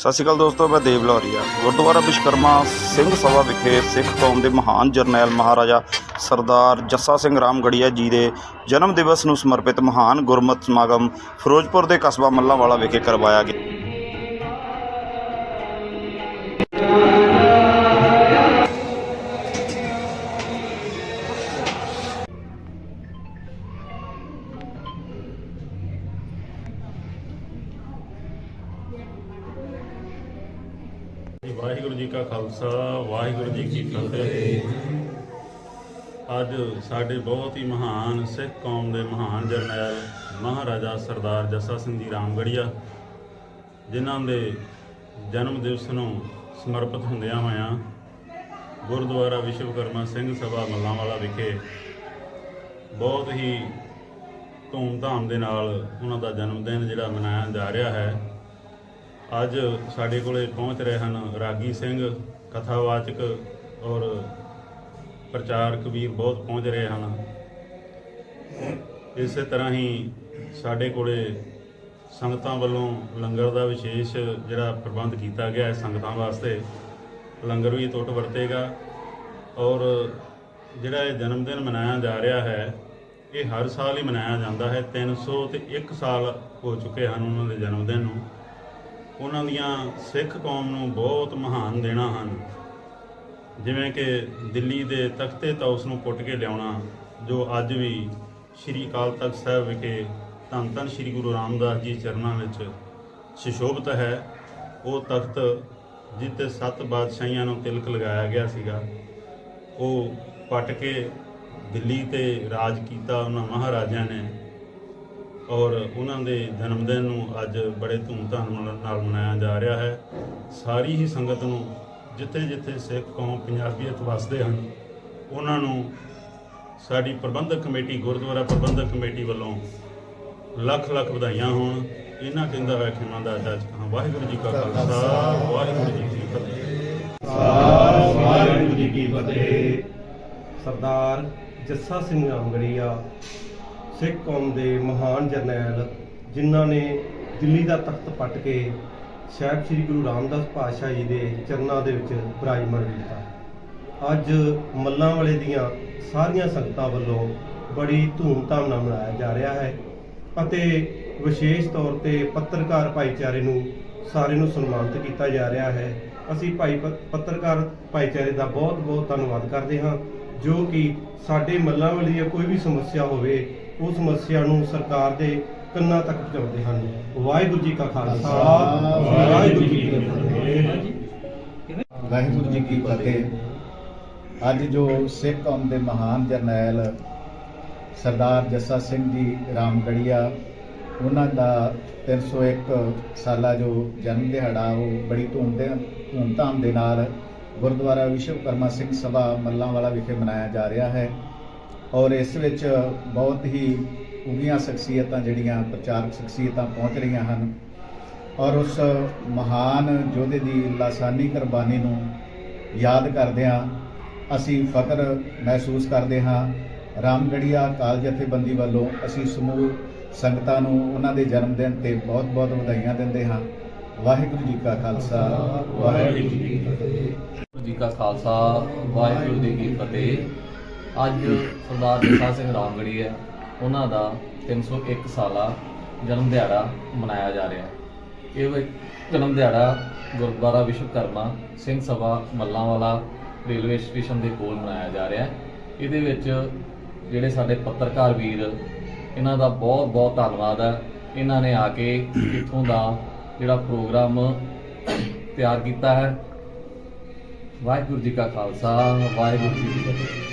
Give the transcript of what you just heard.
ਸਤਿ ਸ਼੍ਰੀ ਅਕਾਲ ਦੋਸਤੋ, ਮੈਂ ਦੇਵ ਲੌਰੀਆ ਗੁਰਦੁਆਰਾ ਵਿਸ਼ਕਰਮਾ ਸਿੰਘ ਸਭਾ ਵਿਖੇ ਸਿੱਖ ਕੌਮ ਦੇ ਮਹਾਨ ਜਰਨੈਲ ਮਹਾਰਾਜਾ ਸਰਦਾਰ ਜੱਸਾ ਸਿੰਘ ਰਾਮਗੜੀਆ ਜੀ ਦੇ ਜਨਮ ਦਿਵਸ ਨੂੰ ਸਮਰਪਿਤ ਮਹਾਨ ਗੁਰਮਤਿ ਸਮਾਗਮ ਫਿਰੋਜ਼ਪੁਰ ਦੇ ਕਸਬਾ ਮੱਲਾਂਵਾਲਾ ਵਿਖੇ ਕਰਵਾਇਆ ਗਿਆ। ਵਾਹਿਗੁਰੂ ਜੀ ਕਾ ਖਾਲਸਾ, ਵਾਹਿਗੁਰੂ ਜੀ ਕੀ ਫਤਿਹ। ਅੱਜ ਸਾਡੇ ਬਹੁਤ ਹੀ ਮਹਾਨ ਸਿੱਖ ਕੌਮ ਦੇ ਮਹਾਨ ਜਰਨੈਲ, ਮਹਾਰਾਜਾ ਸਰਦਾਰ ਜੱਸਾ ਸਿੰਘ ਜੀ ਰਾਮਗੜੀਆ, ਜਿਨ੍ਹਾਂ ਦੇ ਜਨਮ ਦਿਵਸ ਨੂੰ ਸਮਰਪਿਤ ਹੁੰਦਿਆਂ ਹੋਇਆਂ ਗੁਰਦੁਆਰਾ ਵਿਸ਼ਵਕਰਮਾ ਸਿੰਘ ਸਭਾ ਮੱਲਾਂਵਾਲਾ ਵਿਖੇ ਬਹੁਤ ਹੀ ਧੂਮ-ਧਾਮ ਦੇ ਨਾਲ ਉਹਨਾਂ ਦਾ ਜਨਮ ਦਿਨ ਜਿਹੜਾ ਮਨਾਇਆ ਜਾ ਰਿਹਾ ਹੈ। ਅੱਜ ਸਾਡੇ ਕੋਲੇ ਪਹੁੰਚ ਰਹੇ ਹਨ ਰਾਗੀ ਸਿੰਘ, ਕਥਾਵਾਚਕ ਔਰ ਪ੍ਰਚਾਰਕ ਵੀ ਬਹੁਤ ਪਹੁੰਚ ਰਹੇ ਹਨ। ਇਸੇ ਤਰ੍ਹਾਂ ਹੀ ਸਾਡੇ ਕੋਲੇ ਸੰਗਤਾਂ ਵੱਲੋਂ ਲੰਗਰ ਦਾ ਵਿਸ਼ੇਸ਼ ਜਿਹੜਾ ਪ੍ਰਬੰਧ ਕੀਤਾ ਗਿਆ ਹੈ ਸੰਗਤਾਂ ਵਾਸਤੇ, ਲੰਗਰ ਵੀ ਟੁੱਟ ਵਰਤੇਗਾ ਔਰ ਜਿਹੜਾ ਇਹ ਜਨਮ ਦਿਨ ਮਨਾਇਆ ਜਾ ਰਿਹਾ ਹੈ, ਇਹ ਹਰ ਸਾਲ ਹੀ ਮਨਾਇਆ ਜਾਂਦਾ ਹੈ। 300 ਤੇ 1 ਸਾਲ ਹੋ ਚੁੱਕੇ ਹਨ ਉਹਨਾਂ ਦੇ ਜਨਮ ਦਿਨ ਨੂੰ। ਉਹਨਾਂ ਦੀਆਂ ਸਿੱਖ ਕੌਮ ਨੂੰ ਬਹੁਤ ਮਹਾਨ ਦੇਣਾ ਹਨ। ਜਿਵੇਂ ਕਿ ਦਿੱਲੀ ਦੇ ਤਖਤੇ ਤਾਂ ਉਸ ਨੂੰ ਪੁੱਟ ਕੇ ਲਿਆਉਣਾ, ਜੋ ਅੱਜ ਵੀ ਸ੍ਰੀ ਅਕਾਲ ਤਖਤ ਸਾਹਿਬ ਵਿਖੇ ਧੰਨ ਧੰਨ ਸ੍ਰੀ ਗੁਰੂ ਰਾਮਦਾਸ ਜੀ ਚਰਨਾਂ ਵਿੱਚ ਸ਼ਿਸ਼ੋਭਤ ਹੈ। ਉਹ ਤਖਤ ਜਿੱਤੇ ਸੱਤ ਬਾਦਸ਼ਾਹੀਆਂ ਨੂੰ ਤਿਲਕ ਲਗਾਇਆ ਗਿਆ ਸੀਗਾ, ਉਹ ਪੱਟ ਕੇ ਦਿੱਲੀ ਤੇ ਰਾਜ ਕੀਤਾ। ਉਹਨਾਂ ਮਹਾਰਾਜਿਆਂ ਨੇ ਔਰ ਉਹਨਾਂ ਦੇ ਜਨਮ ਦਿਨ ਨੂੰ ਅੱਜ ਬੜੇ ਧੂਮਧਾਮ ਨਾਲ- ਮਨਾਇਆ ਜਾ ਰਿਹਾ ਹੈ। ਸਾਰੀ ਹੀ ਸੰਗਤ ਨੂੰ ਜਿੱਥੇ ਜਿੱਥੇ ਸਿੱਖ ਕੌਮ ਪੰਜਾਬੀਅਤ ਵਸਦੇ ਹਨ, ਉਹਨਾਂ ਨੂੰ ਸਾਡੀ ਪ੍ਰਬੰਧਕ ਕਮੇਟੀ, ਗੁਰਦੁਆਰਾ ਪ੍ਰਬੰਧਕ ਕਮੇਟੀ ਵੱਲੋਂ ਲੱਖ ਲੱਖ ਵਧਾਈਆਂ ਹੋਣ। ਇਹਨਾਂ ਕਹਿੰਦਾ ਹੋਇਆ ਖਿਮਾ ਦਾ ਅਰਦਾਸ ਕਹਾਂ, ਵਾਹਿਗੁਰੂ ਜੀ ਕਾ ਖਾਲਸਾ, ਵਾਹਿਗੁਰੂ ਜੀ ਕੀ ਫਤਿਹ। ਵਾਹਿਗੁਰੂ ਜੀ ਕੀ ਫਤਿਹ। ਸਰਦਾਰ ਜੱਸਾ ਸਿੰਘ ਰਾਮਗੜੀਆ ਸਿੱਖ ਕੌਮ ਦੇ ਮਹਾਨ ਜਰਨੈਲ ਜਿਨ੍ਹਾਂ ਨੇ ਦਿੱਲੀ ਦਾ ਤਖਤ ਪੱਟ ਕੇ ਸਾਹਿਬ ਸ੍ਰੀ ਗੁਰੂ ਰਾਮਦਾਸ ਪਾਤਸ਼ਾਹ ਜੀ ਦੇ ਚਰਨਾਂ ਦੇ ਵਿੱਚ ਬਿਰਾਜਮਾਨ ਕੀਤਾ। ਅੱਜ ਮੱਲਾਂ ਵਾਲੇ ਦੀਆਂ ਸਾਰੀਆਂ ਸੰਗਤਾਂ ਵੱਲੋਂ ਬੜੀ ਧੂਮਧਾਮ ਨਾਲ ਮਨਾਇਆ ਜਾ ਰਿਹਾ ਹੈ ਅਤੇ ਵਿਸ਼ੇਸ਼ ਤੌਰ ਤੇ ਪੱਤਰਕਾਰ ਭਾਈਚਾਰੇ ਨੂੰ ਸਾਰੇ ਨੂੰ ਸਨਮਾਨਿਤ ਕੀਤਾ ਜਾ ਰਿਹਾ ਹੈ। ਅਸੀਂ ਭਾਈ ਪੱਤਰਕਾਰ ਭਾਈਚਾਰੇ ਦਾ ਬਹੁਤ-ਬਹੁਤ ਧੰਨਵਾਦ ਕਰਦੇ ਹਾਂ ਜੋ ਕਿ ਸਾਡੇ ਮੱਲਾਂ ਵਾਲੀ ਦੀ ਕੋਈ ਵੀ ਸਮੱਸਿਆ ਹੋਵੇ ਉਹ ਸਮੱਸਿਆ ਨੂੰ ਸਰਕਾਰ ਦੇ ਕੰਨਾਂ ਤੱਕ ਪਹੁੰਚਾਉਂਦੇ ਹਨ। ਵਾਹਿਗੁਰੂ ਜੀ ਕਾ ਖਾਲਸਾ। ਵਾਹਿਗੁਰੂ ਜੀ ਕੀ ਫਤਿਹ। ਵਾਹਿਗੁਰੂ ਜੀ ਕੀ ਫਤਿਹ। ਅੱਜ ਜੋ ਸਿੱਖ ਕੌਮ ਦੇ ਮਹਾਨ ਜਰਨੈਲ ਸਰਦਾਰ ਜੱਸਾ ਸਿੰਘ ਜੀ ਰਾਮਗੜੀਆ ਉਹਨਾਂ ਦਾ 301 ਸਾਲਾ ਜੋ ਜਨਮ ਦਿਹਾੜਾ ਉਹ ਬੜੀ ਧੂਮ ਦੇ ਧੂਮਧਾਮ ਦੇ ਨਾਲ ਗੁਰਦੁਆਰਾ ਵਿਸ਼ਵਕਰਮਾ ਸਿੰਘ ਸਭਾ ਮੱਲਾਂਵਾਲਾ ਵਿਖੇ ਮਨਾਇਆ ਜਾ ਰਿਹਾ ਹੈ। ਔਰ ਇਸ ਵਿੱਚ ਬਹੁਤ ਹੀ ਉੱਘੀਆਂ ਸ਼ਖਸੀਅਤਾਂ ਜਿਹੜੀਆਂ ਪ੍ਰਚਾਰਕ ਸ਼ਖਸੀਅਤਾਂ ਪਹੁੰਚ ਰਹੀਆਂ ਹਨ। ਔਰ ਉਸ ਮਹਾਨ ਯੋਧੇ ਦੀ ਲਾਸਾਨੀ ਕੁਰਬਾਨੀ ਨੂੰ ਯਾਦ ਕਰਦਿਆਂ ਅਸੀਂ ਫਖਰ ਮਹਿਸੂਸ ਕਰਦੇ ਹਾਂ। ਰਾਮਗੜੀਆ ਕਾਲ ਜਥੇਬੰਦੀ ਵੱਲੋਂ ਅਸੀਂ ਸਮੂਹ ਸੰਗਤਾਂ ਨੂੰ ਉਹਨਾਂ ਦੇ ਜਨਮ ਦਿਨ ਤੇ ਬਹੁਤ-ਬਹੁਤ ਵਧਾਈਆਂ ਦਿੰਦੇ ਹਾਂ। ਵਾਹਿਗੁਰੂ ਜੀ ਕਾ ਖਾਲਸਾ, ਵਾਹਿਗੁਰੂ ਜੀ ਕੀ ਫਤਿਹ। ਵਾਹਿਗੁਰੂ ਜੀ ਕਾ ਖਾਲਸਾ, ਵਾਹਿਗੁਰੂ ਜੀ ਕੀ ਫਤਿਹ। ਅੱਜ ਸਰਦਾਰ ਜੱਸਾ ਸਿੰਘ ਰਾਮਗੜੀ ਹੈ ਉਹਨਾਂ ਦਾ 301 ਸਾਲਾ ਜਨਮ ਦਿਹਾੜਾ ਮਨਾਇਆ ਜਾ ਰਿਹਾ। ਹੈ ਇਹ ਜਨਮ ਦਿਹਾੜਾ ਗੁਰਦੁਆਰਾ ਵਿਸ਼ਵਕਰਮਾ ਸਿੰਘ ਸਭਾ ਮੱਲਾਂਵਾਲਾ ਰੇਲਵੇ ਸਟੇਸ਼ਨ ਦੇ ਕੋਲ ਮਨਾਇਆ ਜਾ ਰਿਹਾ। ਹੈ ਇਹਦੇ ਵਿੱਚ ਜਿਹੜੇ ਸਾਡੇ ਪੱਤਰਕਾਰ ਵੀਰ, ਇਹਨਾਂ ਦਾ ਬਹੁਤ ਬਹੁਤ ਧੰਨਵਾਦ ਹੈ ਇਹਨਾਂ ਨੇ ਆ ਕੇ ਇੱਥੋਂ ਦਾ ਜਿਹੜਾ ਪ੍ਰੋਗਰਾਮ ਤਿਆਰ ਕੀਤਾ ਹੈ। ਵਾਹਿਗੁਰੂ ਜੀ ਕਾ ਖਾਲਸਾ, ਵਾਹਿਗੁਰੂ ਜੀ ਕੀ ਫਤਿਹ।